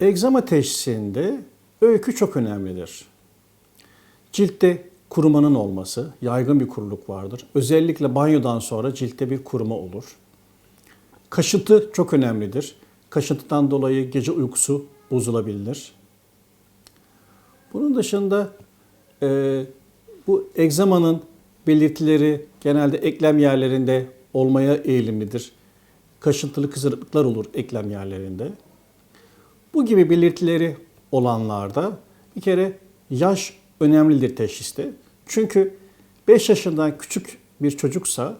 Egzama teşhisinde öykü çok önemlidir. Ciltte kurumanın olması, yaygın bir kuruluk vardır. Özellikle banyodan sonra ciltte bir kuruma olur. Kaşıntı çok önemlidir. Kaşıntıdan dolayı gece uykusu bozulabilir. Bunun dışında e, bu egzamanın belirtileri genelde eklem yerlerinde olmaya eğilimlidir. Kaşıntılı kızarıklıklar olur eklem yerlerinde. Bu gibi belirtileri olanlarda bir kere yaş önemlidir teşhiste. Çünkü 5 yaşından küçük bir çocuksa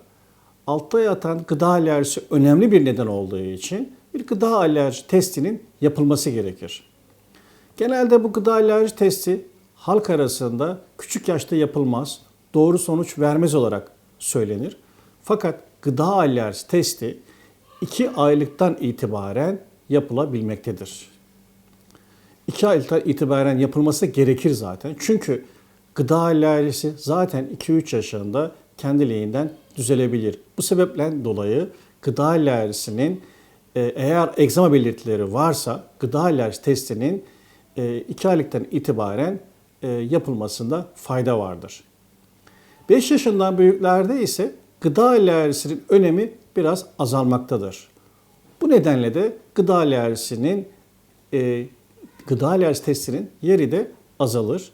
altta yatan gıda alerjisi önemli bir neden olduğu için bir gıda alerji testinin yapılması gerekir. Genelde bu gıda alerji testi halk arasında küçük yaşta yapılmaz, doğru sonuç vermez olarak söylenir. Fakat gıda alerjisi testi 2 aylıktan itibaren yapılabilmektedir. 2 aylıktan itibaren yapılması gerekir zaten. Çünkü gıda alerjisi zaten 2-3 yaşında kendiliğinden düzelebilir. Bu sebeple dolayı gıda alerjisinin e, eğer egzama belirtileri varsa gıda alerjisi testinin 2 aylıktan itibaren e, yapılmasında fayda vardır. 5 yaşından büyüklerde ise gıda alerjisinin önemi biraz azalmaktadır. Bu nedenle de gıda alerjisinin e, gıda alerjisi testinin yeri de azalır.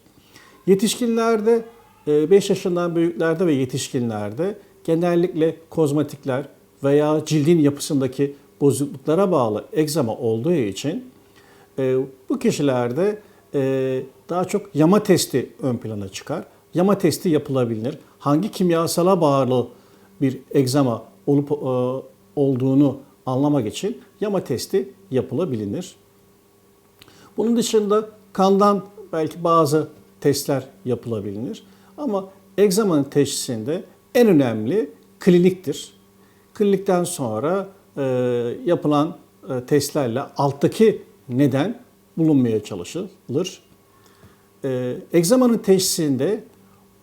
Yetişkinlerde 5 yaşından büyüklerde ve yetişkinlerde genellikle kozmetikler veya cildin yapısındaki bozukluklara bağlı egzama olduğu için e, bu kişilerde e, daha çok yama testi ön plana çıkar. Yama testi yapılabilir. Hangi kimyasala bağlı bir egzama olup e, olduğunu anlamak için yama testi yapılabilir. Bunun dışında kandan belki bazı testler yapılabilir. Ama egzamanın teşhisinde en önemli kliniktir. Klinikten sonra e, yapılan e, testlerle alttaki neden bulunmaya çalışılır. E, egzamanın teşhisinde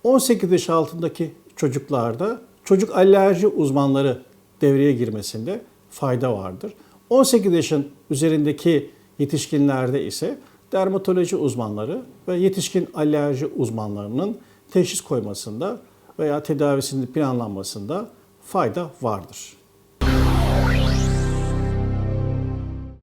18 yaş altındaki çocuklarda çocuk alerji uzmanları devreye girmesinde fayda vardır. 18 yaşın üzerindeki yetişkinlerde ise dermatoloji uzmanları ve yetişkin alerji uzmanlarının teşhis koymasında veya tedavisinin planlanmasında fayda vardır.